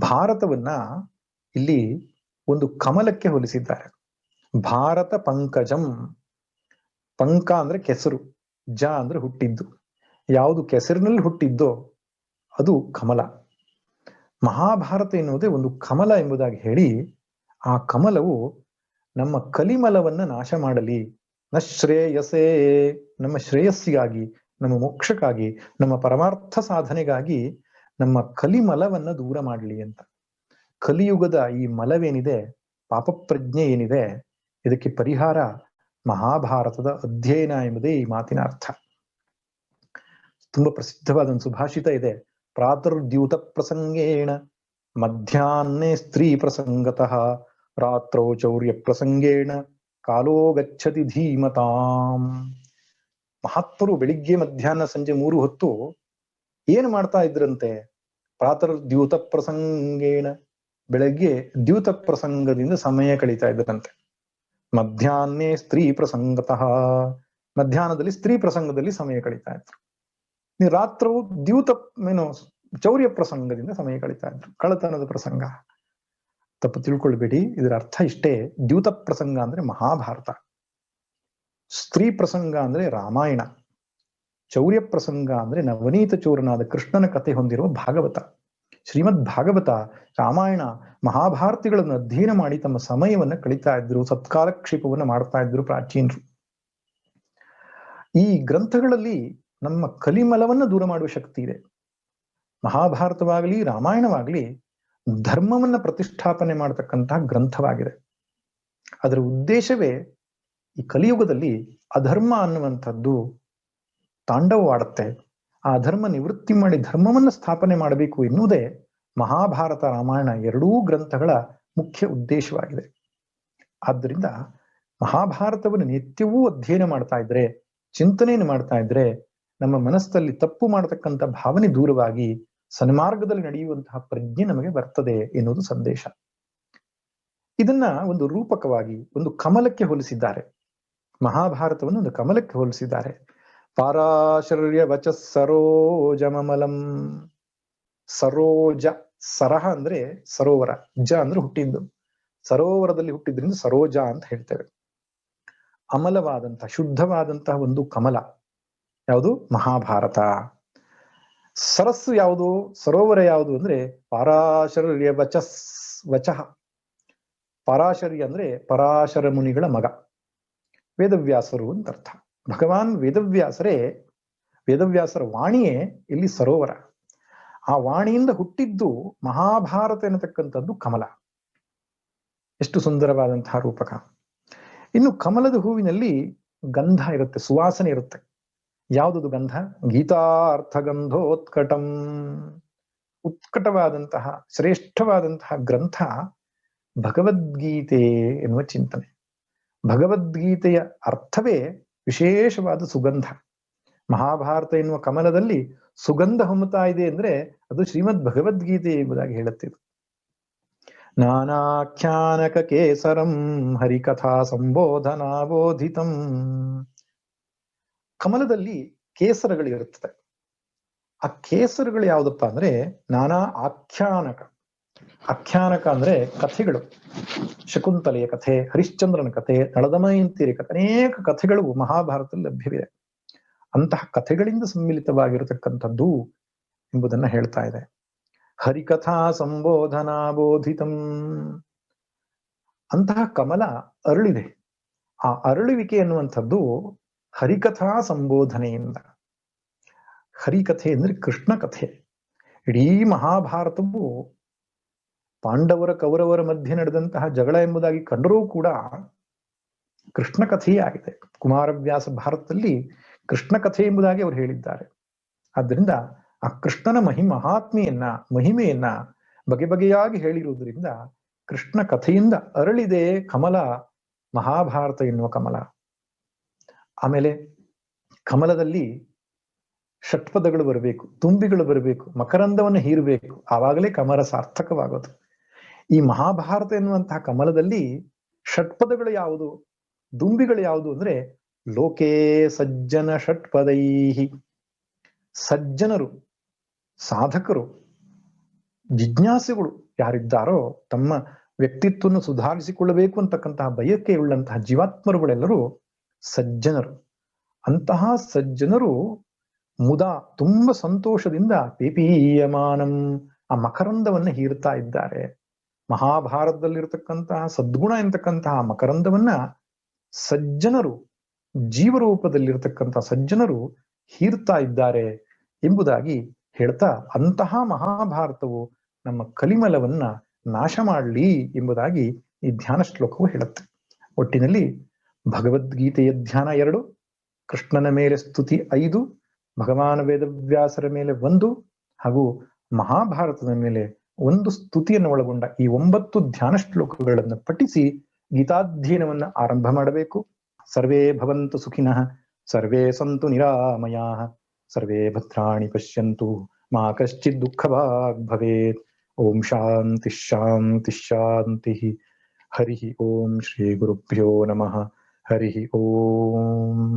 ಭಾರತವನ್ನ ಇಲ್ಲಿ ಒಂದು ಕಮಲಕ್ಕೆ ಹೋಲಿಸಿದ್ದಾರೆ. ಭಾರತ ಪಂಕಜಂ. ಪಂಕ ಅಂದ್ರೆ ಕೆಸರು, ಜ ಅಂದ್ರೆ ಹುಟ್ಟಿದ್ದು. ಯಾವುದು ಕೆಸರಿನಲ್ಲಿ ಹುಟ್ಟಿದ್ದೋ ಅದು ಕಮಲ. ಮಹಾಭಾರತ ಎನ್ನುವುದೇ ಒಂದು ಕಮಲ ಎಂಬುದಾಗಿ ಹೇಳಿ ಆ ಕಮಲವು ನಮ್ಮ ಕಲಿಮಲವನ್ನ ನಾಶ ಮಾಡಲಿ. ನ ಶ್ರೇಯಸೇ, ನಮ್ಮ ಶ್ರೇಯಸ್ಸಿಗಾಗಿ, ನಮ್ಮ ಮೋಕ್ಷಕ್ಕಾಗಿ, ನಮ್ಮ ಪರಮಾರ್ಥ ಸಾಧನೆಗಾಗಿ ನಮ್ಮ ಕಲಿಮಲವನ್ನ ದೂರ ಮಾಡಲಿ ಅಂತ. ಕಲಿಯುಗದ ಈ ಮಲವೇನಿದೆ, ಪಾಪಪ್ರಜ್ಞೆ ಏನಿದೆ, ಇದಕ್ಕೆ ಪರಿಹಾರ ಮಹಾಭಾರತದ ಅಧ್ಯಯನ ಎಂಬುದೇ ಈ ಮಾತಿನ ಅರ್ಥ. ತುಂಬಾ ಪ್ರಸಿದ್ಧವಾದ ಒಂದು ಸುಭಾಷಿತ ಇದೆ. ಪ್ರಾತರ್ದ್ಯೂತ ಪ್ರಸಂಗೇಣ ಮಧ್ಯಾಹ್ನೆ ಸ್ತ್ರೀ ಪ್ರಸಂಗತಃ, ರಾತ್ರೋ ಚೌರ್ಯ ಪ್ರಸಂಗೇಣ, ಕಾಲೋ ಗಚ್ಚತಿ ಧೀಮತಾಂ. ಮಹಾತ್ಮರು ಬೆಳಿಗ್ಗೆ, ಮಧ್ಯಾಹ್ನ, ಸಂಜೆ ಮೂರು ಹೊತ್ತು ಏನು ಮಾಡ್ತಾ ಇದ್ರಂತೆ? ಪ್ರಾತರ್ ದ್ಯೂತ ಪ್ರಸಂಗೇಣ ಬೆಳಗ್ಗೆ ದ್ಯೂತ ಪ್ರಸಂಗದಿಂದ ಸಮಯ ಕಳೀತಾ ಇದ್ರಂತೆ. ಮಧ್ಯಾಹ್ನೆ ಸ್ತ್ರೀ ಪ್ರಸಂಗತಃ, ಮಧ್ಯಾಹ್ನದಲ್ಲಿ ಸ್ತ್ರೀ ಪ್ರಸಂಗದಲ್ಲಿ ಸಮಯ ಕಳೀತಾ ಇದ್ರು. ರಾತ್ರವು ದ್ಯೂತ, ಏನು, ಚೌರ್ಯ ಪ್ರಸಂಗದಿಂದ ಸಮಯ ಕಳೀತಾ ಇದ್ರು. ಕಳತನದ ಪ್ರಸಂಗ. ತಪ್ಪು ತಿಳ್ಕೊಳ್ಬೇಡಿ. ಇದರ ಅರ್ಥ ಇಷ್ಟೇ. ದ್ಯೂತ ಪ್ರಸಂಗ ಅಂದ್ರೆ ಮಹಾಭಾರತ. ಸ್ತ್ರೀ ಪ್ರಸಂಗ ಅಂದ್ರೆ ರಾಮಾಯಣ. ಚೌರ್ಯ ಪ್ರಸಂಗ ಅಂದ್ರೆ ನವನೀತ ಚೋರನಾದ ಕೃಷ್ಣನ ಕಥೆ ಹೊಂದಿರುವ ಭಾಗವತ. ಶ್ರೀಮದ್ ಭಾಗವತ ರಾಮಾಯಣ ಮಹಾಭಾರತಿಗಳನ್ನು ಅಧ್ಯಯನ ಮಾಡಿ ತಮ್ಮ ಸಮಯವನ್ನು ಕಳೀತಾ ಇದ್ರು, ಸತ್ಕಾಲಕ್ಷೇಪವನ್ನು ಮಾಡ್ತಾ ಇದ್ರು ಪ್ರಾಚೀನರು. ಈ ಗ್ರಂಥಗಳಲ್ಲಿ ನಮ್ಮ ಕಲಿಮಲವನ್ನ ದೂರ ಮಾಡುವ ಶಕ್ತಿ ಇದೆ. ಮಹಾಭಾರತವಾಗಲಿ, ರಾಮಾಯಣವಾಗಲಿ, ಧರ್ಮವನ್ನ ಪ್ರತಿಷ್ಠಾಪನೆ ಮಾಡತಕ್ಕಂತಹ ಗ್ರಂಥವಾಗಿದೆ. ಅದರ ಉದ್ದೇಶವೇ ಈ ಕಲಿಯುಗದಲ್ಲಿ ಅಧರ್ಮ ಅನ್ನುವಂಥದ್ದು ತಾಂಡವವಾಡುತ್ತೆ ಆ ಧರ್ಮ ನಿವೃತ್ತಿ ಮಾಡಿ ಧರ್ಮವನ್ನ ಸ್ಥಾಪನೆ ಮಾಡಬೇಕು ಎನ್ನುವುದೇ ಮಹಾಭಾರತ, ರಾಮಾಯಣ ಎರಡೂ ಗ್ರಂಥಗಳ ಮುಖ್ಯ ಉದ್ದೇಶವಾಗಿದೆ. ಆದ್ದರಿಂದ ಮಹಾಭಾರತವನ್ನು ನಿತ್ಯವೂ ಅಧ್ಯಯನ ಮಾಡ್ತಾ ಇದ್ರೆ, ಚಿಂತನೆಯನ್ನು ಮಾಡ್ತಾ ಇದ್ರೆ ನಮ್ಮ ಮನಸ್ಸಲ್ಲಿ ತಪ್ಪು ಮಾಡತಕ್ಕಂಥ ಭಾವನೆ ದೂರವಾಗಿ ಸನ್ಮಾರ್ಗದಲ್ಲಿ ನಡೆಯುವಂತಹ ಪ್ರಜ್ಞೆ ನಮಗೆ ಬರ್ತದೆ ಎನ್ನುವುದು ಸಂದೇಶ. ಇದನ್ನ ಒಂದು ರೂಪಕವಾಗಿ, ಒಂದು ಕಮಲಕ್ಕೆ ಹೋಲಿಸಿದ್ದಾರೆ. ಮಹಾಭಾರತವನ್ನು ಒಂದು ಕಮಲಕ್ಕೆ ಹೋಲಿಸಿದ್ದಾರೆ. ಪಾರಾಶರ್ಯ ವಚ ಸರೋಜಮಲಂ ಸರೋಜ, ಸರಹ ಅಂದ್ರೆ ಸರೋವರ, ಜ ಅಂದ್ರೆ ಹುಟ್ಟಿದ್ದು. ಸರೋವರದಲ್ಲಿ ಹುಟ್ಟಿದ್ರಿಂದ ಸರೋಜ ಅಂತ ಹೇಳ್ತೇವೆ. ಅಮಲವಾದಂತಹ, ಶುದ್ಧವಾದಂತಹ ಒಂದು ಕಮಲ. ಯಾವುದು? ಮಹಾಭಾರತ. ಸರಸ್ಸು ಯಾವುದು? ಸರೋವರ ಯಾವುದು ಅಂದ್ರೆ ಪರಾಶರ್ಯ ವಚ ವಚಃ. ಪರಾಶರಿ ಅಂದ್ರೆ ಪರಾಶರ ಮುನಿಗಳ ಮಗ. ವೇದವ್ಯಾಸರು ಅಂತ ಅರ್ಥ ಭಗವಾನ್ ವೇದವ್ಯಾಸರೇ, ವೇದವ್ಯಾಸರ ವಾಣಿಯೇ ಇಲ್ಲಿ ಸರೋವರ. ಆ ವಾಣಿಯಿಂದ ಹುಟ್ಟಿದ್ದು ಮಹಾಭಾರತ ಎನ್ನತಕ್ಕಂಥದ್ದು ಕಮಲ. ಎಷ್ಟು ಸುಂದರವಾದಂತಹ ರೂಪಕ. ಇನ್ನು ಕಮಲದ ಹೂವಿನಲ್ಲಿ ಗಂಧ ಇರುತ್ತೆ, ಸುವಾಸನೆ ಇರುತ್ತೆ. ಯಾವುದದು ಗಂಧ ಗೀತಾರ್ಥ ಗಂಧೋತ್ಕಟಂ ಉತ್ಕಟವಾದಂತಹ, ಶ್ರೇಷ್ಠವಾದಂತಹ ಗ್ರಂಥ ಭಗವದ್ಗೀತೆ ಎನ್ನುವ ಚಿಂತನೆ. ಭಗವದ್ಗೀತೆಯ ಅರ್ಥವೇ ವಿಶೇಷವಾದ ಸುಗಂಧ. ಮಹಾಭಾರತ ಎನ್ನುವ ಕಮಲದಲ್ಲಿ ಸುಗಂಧ ಹೊಮ್ಮುತ್ತಾ ಇದೆ ಅಂದ್ರೆ ಅದು ಶ್ರೀಮದ್ ಭಗವದ್ಗೀತೆ ಎಂಬುದಾಗಿ ಹೇಳುತ್ತಿದ್ದು ನಾನಾಖ್ಯಾನಕ ಕೇಸರಂ ಹರಿಕಥಾ ಸಂಬೋಧನಾಬೋಧಿತಂ. ಕಮಲದಲ್ಲಿ ಕೇಸರಗಳು ಇರುತ್ತದೆ. ಆ ಕೇಸರಗಳು ಯಾವುದಪ್ಪ ಅಂದ್ರೆ ನಾನಾ ಆಖ್ಯಾನಕ. ಆಖ್ಯಾನಕ ಅಂದ್ರೆ ಕಥೆಗಳು. ಶಕುಂತಲೆಯ ಕಥೆ, ಹರಿಶ್ಚಂದ್ರನ ಕಥೆ, ನಳದಮಯಂತಿರಿ ಕಥೆ, ಅನೇಕ ಕಥೆಗಳು ಮಹಾಭಾರತದಲ್ಲಿ ಲಭ್ಯವಿದೆ. ಅಂತಹ ಕಥೆಗಳಿಂದ ಸಮ್ಮಿಲಿತವಾಗಿರತಕ್ಕಂಥದ್ದು ಎಂಬುದನ್ನ ಹೇಳ್ತಾ ಇದೆ. ಹರಿಕಥಾ ಸಂಬೋಧನಾ ಬೋಧಿತಂ. ಅಂತಹ ಕಮಲ ಅರಳಿದೆ. ಆ ಅರಳುವಿಕೆ ಎನ್ನುವಂಥದ್ದು ಹರಿಕಥಾ ಸಂಬೋಧನೆಯಿಂದ. ಹರಿಕಥೆ ಅಂದ್ರೆ ಕೃಷ್ಣ ಕಥೆ. ಇಡೀ ಮಹಾಭಾರತವು ಪಾಂಡವರ ಕೌರವರ ಮಧ್ಯೆ ನಡೆದಂತಹ ಜಗಳ ಎಂಬುದಾಗಿ ಕಂಡರೂ ಕೂಡ ಕೃಷ್ಣ ಕಥೆಯೇ ಆಗಿದೆ. ಕುಮಾರವ್ಯಾಸ ಭಾರತದಲ್ಲಿ ಕೃಷ್ಣ ಕಥೆ ಎಂಬುದಾಗಿ ಅವರು ಹೇಳಿದ್ದಾರೆ. ಆದ್ದರಿಂದ ಆ ಕೃಷ್ಣನ ಮಹಿ ಮಹಾತ್ಮೆಯನ್ನ, ಮಹಿಮೆಯನ್ನ ಬಗೆ ಬಗೆಯಾಗಿ ಹೇಳಿರುವುದರಿಂದ ಕೃಷ್ಣ ಕಥೆಯಿಂದ ಅರಳಿದೆ ಕಮಲ, ಮಹಾಭಾರತ ಎನ್ನುವ ಕಮಲ. ಆಮೇಲೆ ಕಮಲದಲ್ಲಿ ಷಟ್ಪದಗಳು ಬರಬೇಕು, ತುಂಬಿಗಳು ಬರಬೇಕು, ಮಕರಂದವನ್ನು ಹೀರಬೇಕು. ಆವಾಗಲೇ ಕಮಲ ಸಾರ್ಥಕವಾಗೋದು. ಈ ಮಹಾಭಾರತ ಎನ್ನುವಂತಹ ಕಮಲದಲ್ಲಿ ಷಟ್ಪದಗಳು ಯಾವುದು? ದುಂಬಿಗಳು ಯಾವುದು ಅಂದ್ರೆ ಲೋಕೇ ಸಜ್ಜನ ಷಟ್ಪದೈಹಿ. ಸಜ್ಜನರು, ಸಾಧಕರು, ಜಿಜ್ಞಾಸುಗಳು ಯಾರಿದ್ದಾರೋ ತಮ್ಮ ವ್ಯಕ್ತಿತ್ವವನ್ನು ಸುಧಾರಿಸಿಕೊಳ್ಳಬೇಕು ಅಂತಕ್ಕಂತಹ ಬಯಕೆಯುಳ್ಳಂತಹ ಜೀವಾತ್ಮರುಗಳೆಲ್ಲರೂ ಸಜ್ಜನರು. ಅಂತಹ ಸಜ್ಜನರು ಮುದ ತುಂಬ ಸಂತೋಷದಿಂದ ಪಿಪೀಯಮಾನಂ ಆ ಮಕರಂದವನ್ನ ಹೀರ್ತಾ ಇದ್ದಾರೆ. ಮಹಾಭಾರತದಲ್ಲಿರತಕ್ಕಂತಹ, ಸದ್ಗುಣ ಎಂತಕ್ಕಂತಹ ಮಕರಂದವನ್ನ ಸಜ್ಜನರು, ಜೀವರೂಪದಲ್ಲಿರತಕ್ಕಂತಹ ಸಜ್ಜನರು ಹೀರ್ತಾ ಇದ್ದಾರೆ ಎಂಬುದಾಗಿ ಹೇಳ್ತಾ ಅಂತಹ ಮಹಾಭಾರತವು ನಮ್ಮ ಕಲಿಮಲವನ್ನ ನಾಶ ಮಾಡಲಿ ಎಂಬುದಾಗಿ ಈ ಧ್ಯಾನ ಶ್ಲೋಕವು ಹೇಳುತ್ತೆ. ಒಟ್ಟಿನಲ್ಲಿ ಭಗವದ್ಗೀತೆಯ ಧ್ಯಾನ ಎರಡು, ಕೃಷ್ಣನ ಮೇಲೆ ಸ್ತುತಿ ಐದು, ಭಗವಾನ್ ವೇದವ್ಯಾಸರ ಮೇಲೆ ಒಂದು ಹಾಗೂ ಮಹಾಭಾರತದ ಮೇಲೆ ಒಂದು ಸ್ತುತಿಯನ್ನು ಒಳಗೊಂಡ ಈ ಒಂಬತ್ತು ಧ್ಯಾನ ಶ್ಲೋಕಗಳನ್ನು ಪಠಿಸಿ ಗೀತಾಧ್ಯಯನವನ್ನ ಆರಂಭ ಮಾಡಬೇಕು. ಸರ್ವೇ ಭವಂತು ಸುಖಿನಃ, ಸರ್ವೇ ಸಂತು ನಿರಾಮಯಾ, ಸರ್ವೇ ಭದ್ರಾಣಿ ಪಶ್ಯಂತು, ಮಾ ಕಶ್ಚಿತ್ ದುಃಖವಾಗ್ ಭವೇತ್. ಓಂ ಶಾಂತಿ ಶಾಂತಿ ಶಾಂತಿ. ಹರಿ ಓಂ ಶ್ರೀ ಗುರುಭ್ಯೋ ನಮಃ. ಹರಿ ಓಂ